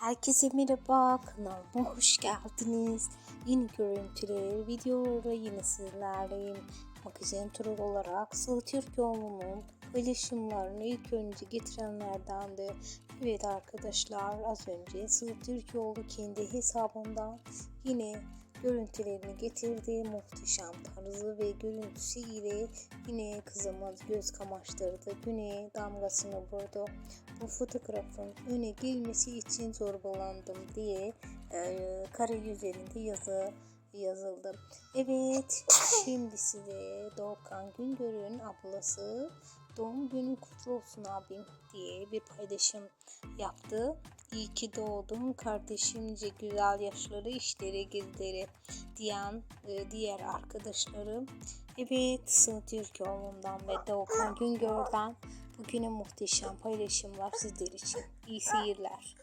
Herkese merhaba, kanalıma hoş geldiniz. Yeni görüntüler, videolara yine sizlerleyim. Magazin turu olarak Sıla Türkoğlu'nun paylaşımlarını ilk önce getirenlerden de evet arkadaşlar az önce Sıla Türkoğlu kendi hesabından yine görüntülerini getirdi. Muhteşem tarzı ve görüntüsü ile yine kızımız göz kamaştırdı. Güne damgasını vurdu. Bu fotoğrafın öne gelmesi için zorbalandım diye e, kare üzerinde yazı yazıldı. Evet, şimdi size Doğukan Güngör'ün ablası doğum günün kutlu olsun abim diye bir paylaşım yaptı. İyi ki doğdun kardeşimce güzel yaşları işleri gizleri diyen e, diğer arkadaşlarım. Evet Sıla Türkoğlu'ndan ve Doğukan Güngör'den bugüne muhteşem paylaşımlar sizler için. İyi seyirler.